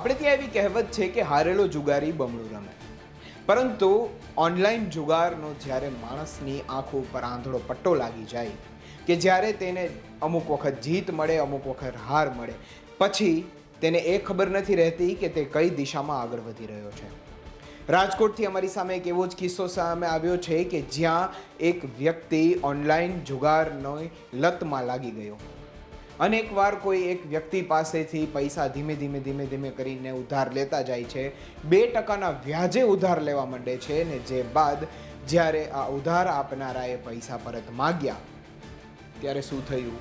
આપણે ત્યાં એવી કહેવત છે કે હારેલો જુગારી બમણું રમે. પરંતુ ઓનલાઈન જુગારનો જ્યારે માણસની આંખો ઉપર આંધળો પટ્ટો લાગી જાય, કે જ્યારે તેને અમુક વખત જીત મળે, અમુક વખત હાર મળે, પછી તેને એ ખબર નથી રહેતી કે તે કઈ દિશામાં આગળ વધી રહ્યો છે. રાજકોટથી અમારી સામે એક એવો જ કિસ્સો સામે આવ્યો છે કે જ્યાં એક વ્યક્તિ ઓનલાઈન જુગારનો લતમાં લાગી ગયો. અનેકવાર કોઈ એક વ્યક્તિ પાસેથી પૈસા ધીમે ધીમે ધીમે ધીમે કરીને ઉધાર લેતા જાય છે. બે ટકાના વ્યાજે ઉધાર લેવા માંડે છે ને જે બાદ જ્યારે આ ઉધાર આપનારાએ પૈસા પરત માગ્યા, ત્યારે શું થયું?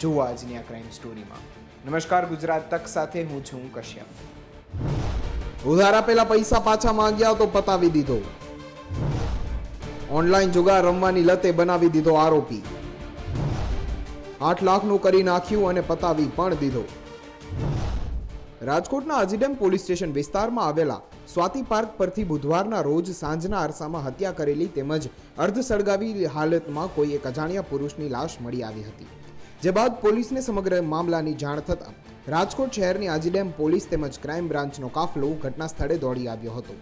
જુઓ આજની આ ક્રાઇમ સ્ટોરીમાં નમસ્કાર, ગુજરાત તક સાથે હું છું કશ્યપ. ઉધાર આપેલા પૈસા પાછા માંગ્યા તો પતાવી દીધો. ઓનલાઈન જુગાર રમવાની લતે બનાવી દીધો આરોપી. આઠ લાખનું કરી નાખ્યું અને પતાવી પણ દીધો. રાજકોટના અજીડેમ પોલીસ સ્ટેશન વિસ્તારમાં આવેલા સ્વાતિ પાર્ક પરથી બુધવારના રોજ સાંજના અરસામાં હત્યા કરેલી તેમજ અર્ધ સળગાવી હાલતમાં કોઈ એક અજાણ્યા પુરુષની લાશ મળી આવી હતી. જે બાદ પોલીસને સમગ્ર મામલાની જાણ થતાં રાજકોટ શહેરની આજીડેમ પોલીસ તેમજ ક્રાઇમ બ્રાન્ચનો કાફલો ઘટના સ્થળે દોડી આવ્યો હતો.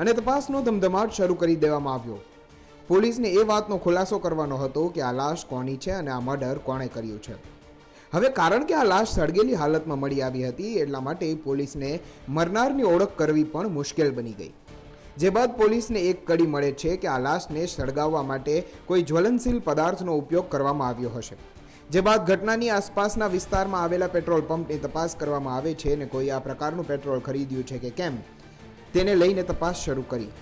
અને તપાસનો ધમધમાટ શરૂ કરી દેવામાં આવ્યો. પોલીસને એ વાતનો ખુલાસો કરવાનો હતો કે આ લાશ કોની છે અને આ મર્ડર કોણે કર્યું છે. હવે કારણ કે આ લાશ સળગેલી હાલતમાં મળી આવી હતી, એટલા માટે પોલીસને મરનારની ઓળખ કરવી પણ મુશ્કેલ બની ગઈ. જે બાદ પોલીસને એક કડી મળે છે કે આ લાશને સળગાવવા માટે કોઈ જ્વલનશીલ પદાર્થનો ઉપયોગ કરવામાં આવ્યો હશે. જે બાદ ઘટનાની આસપાસના વિસ્તારમાં આવેલા પેટ્રોલ પંપની તપાસ કરવામાં આવે છે અને કોઈ આ પ્રકારનું પેટ્રોલ ખરીદ્યું છે કે કેમ, તેને લઈને તપાસ શરૂ કરી.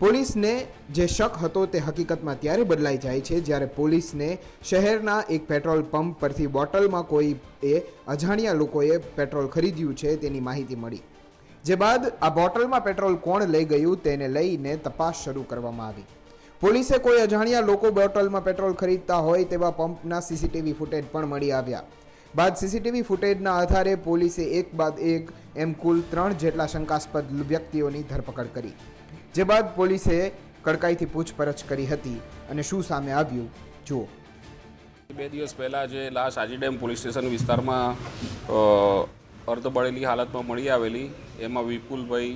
પોલીસને જે શક હતો તે હકીકતમાં ત્યારે બદલાઈ જાય છે, જ્યારે પોલીસને શહેરના એક પેટ્રોલ પંપ પરથી બોટલમાં કોઈ એ અજાણ્યા લોકોએ પેટ્રોલ ખરીદ્યું છે તેની માહિતી મળી. જે બાદ આ બોટલમાં પેટ્રોલ કોણ લઈ ગયું તેને લઈને તપાસ શરૂ કરવામાં આવી. પોલીસે કોઈ અજાણ્યા લોકો બોટલમાં પેટ્રોલ ખરીદતા હોય તેવા પંપના સીસીટીવી ફૂટેજ પણ મળી આવ્યા. બાદ સીસીટીવી ફૂટેજના આધારે પોલીસે એક બાદ એક એમ કુલ ત્રણ જેટલા શંકાસ્પદ વ્યક્તિઓની ધરપકડ કરી. જે બાદ પોલીસે કડકાઈથી પૂછપરછ કરી હતી અને શું સામે આવ્યું, જુઓ. બે દિવસ પહેલાં જે લાશ આજી ડેમ પોલીસ સ્ટેશન વિસ્તારમાં અર્ધ હાલતમાં મળી આવેલી. એમાં વિપુલભાઈ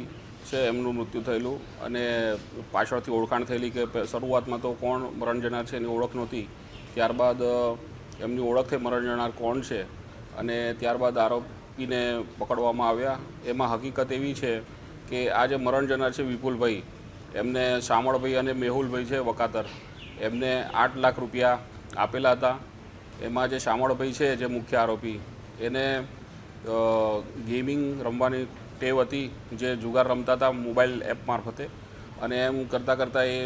છે, એમનું મૃત્યુ થયેલું અને પાછળથી ઓળખાણ થયેલી કે શરૂઆતમાં તો કોણ મરણ જનાર છે એની ઓળખ નહોતી. ત્યારબાદ એમની ઓળખ થઈ મરણ જનાર કોણ છે અને ત્યારબાદ આરોપીને પકડવામાં આવ્યા. એમાં હકીકત એવી છે કે આ જે મરણ જનાર છે વિપુલભાઈ, એમને શામળભાઈ અને મેહુલભાઈ છે વકાતર એમને આઠ લાખ રૂપિયા આપેલા હતા. એમાં જે શામળભાઈ છે, જે મુખ્ય આરોપી, એને ગેમિંગ રમવાની ટેવ હતી, જે જુગાર રમતા હતા મોબાઈલ એપ મારફતે. અને એમ કરતાં કરતાં એ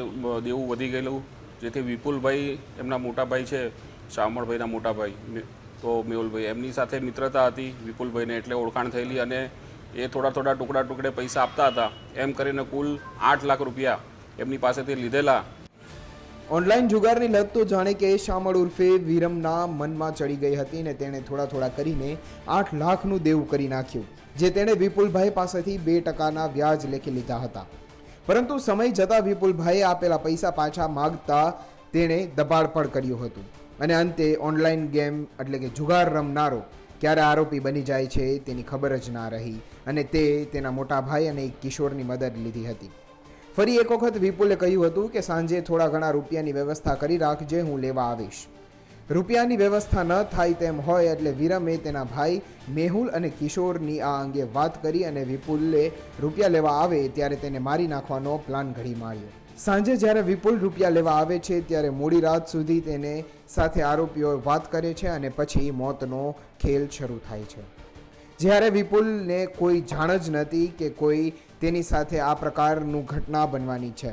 દેવું વધી ગયેલું, જેથી વિપુલભાઈ એમના મોટાભાઈ છે, શામળભાઈના મોટાભાઈ તો મેહુલભાઈ. એમની સાથે મિત્રતા હતી વિપુલભાઈને, એટલે ઓળખાણ થયેલી અને એ થોડા થોડા ટુકડા ટુકડે પૈસા આપતા હતા. એમ કરીને કુલ આઠ લાખ રૂપિયા એમની પાસેથી લીધેલા. ઓનલાઈન જુગારની લત તો જાણે કે શામળ ઉર્ફે વિરમના મનમાં ચડી ગઈ હતી ને તેણે થોડા થોડા કરીને આઠ લાખનું દેવું કરી નાખ્યું, જે તેણે વિપુલભાઈ પાસેથી બે ટકાના વ્યાજ લેખી લીધા હતા. પરંતુ સમય જતાં વિપુલભાઈએ આપેલા પૈસા પાછા માગતા તેણે દબાણ પણ કર્યું હતું. અને અંતે ઓનલાઈન ગેમ એટલે કે જુગાર રમનારો ક્યારે આરોપી બની જાય છે તેની ખબર જ ના રહી અને તે તેના મોટા ભાઈ અને એક કિશોરની મદદ લીધી હતી. ફરી એક વખત વિપુલે કહ્યું હતું કે સાંજે થોડા ઘણા રૂપિયાની વ્યવસ્થા કરી રાખજે, હું લેવા આવીશ. રૂપિયાની વ્યવસ્થા ન થાય તેમ હોય એટલે વિરમે તેના ભાઈ મેહુલ અને કિશોરની આ અંગે વાત કરી અને વિપુલે રૂપિયા લેવા આવે ત્યારે તેને મારી નાખવાનો પ્લાન ઘડી માર્યો. સાંજે જ્યારે વિપુલ રૂપિયા લેવા આવે છે, ત્યારે મોડી રાત સુધી તેને સાથે આરોપીઓ વાત કરે છે અને પછી મોતનો ખેલ શરૂ થાય છે. જ્યારે વિપુલને કોઈ જાણ જ નથી કે કોઈ તેની સાથે આ પ્રકારનું ઘટના બનવાની છે.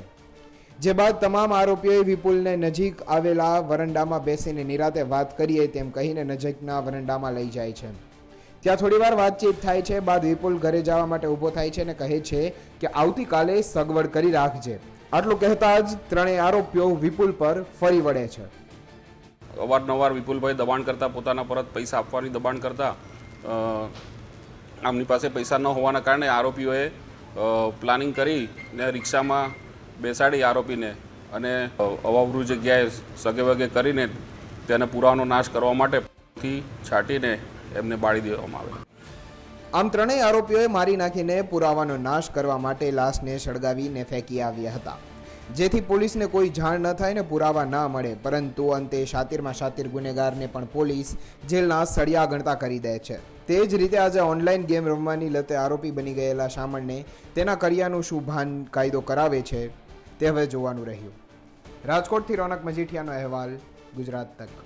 જે બાદ તમામ આરોપીઓએ વિપુલને નજીક આવેલા વરંડામાં બેસીને નિરાતે વાત કરીએ તેમ કહીને નજીકના વરંડામાં લઈ જાય છે. ત્યાં થોડીવાર વાતચીત થાય છે, બાદ વિપુલ ઘરે જવા માટે ઊભો થાય છે અને કહે છે કે આવતીકાલે સગવડ કરી રાખજે. આટલું કહેતા જ ત્રણેય આરોપીઓ વિપુલ પર ફરી વળે છે. અવારનવાર વિપુલભાઈ દબાણ કરતા પોતાના પરત પૈસા આપવાની દબાણ કરતા આમની પાસે પૈસા ન હોવાના કારણે આરોપીઓએ પ્લાનિંગ કરી ને રિક્ષામાં બેસાડી આરોપીને અને અવાવૃ જગ્યાએ સગે વગે કરીને તેને પુરાવાનો નાશ કરવા માટે છાંટીને એમને બાળી દેવામાં આવે. આમ ત્રણેય આરોપીઓએ મારી નાખીને પુરાવાનો નાશ કરવા માટે લાશને સળગાવીને ફેંકી આવ્યા હતા. જેથી પોલીસને કોઈ જાણ ન થાય ને પુરાવા ના મળે, પરંતુ અંતે શાતિરમાં શાતિર ગુનેગારને પણ પોલીસ જેલના સળિયા ગણતા કરી દે છે. તે જ રીતે આજે ઓનલાઈન ગેમ રમવાની લતે આરોપી બની ગયેલા શામળને તેના કર્યાનું શું ભાન કાયદો કરાવે છે. તે હવે જોવાનું રહ્યું. રાજકોટથી રોનક મજીઠિયાનો અહેવાલ, ગુજરાત તક.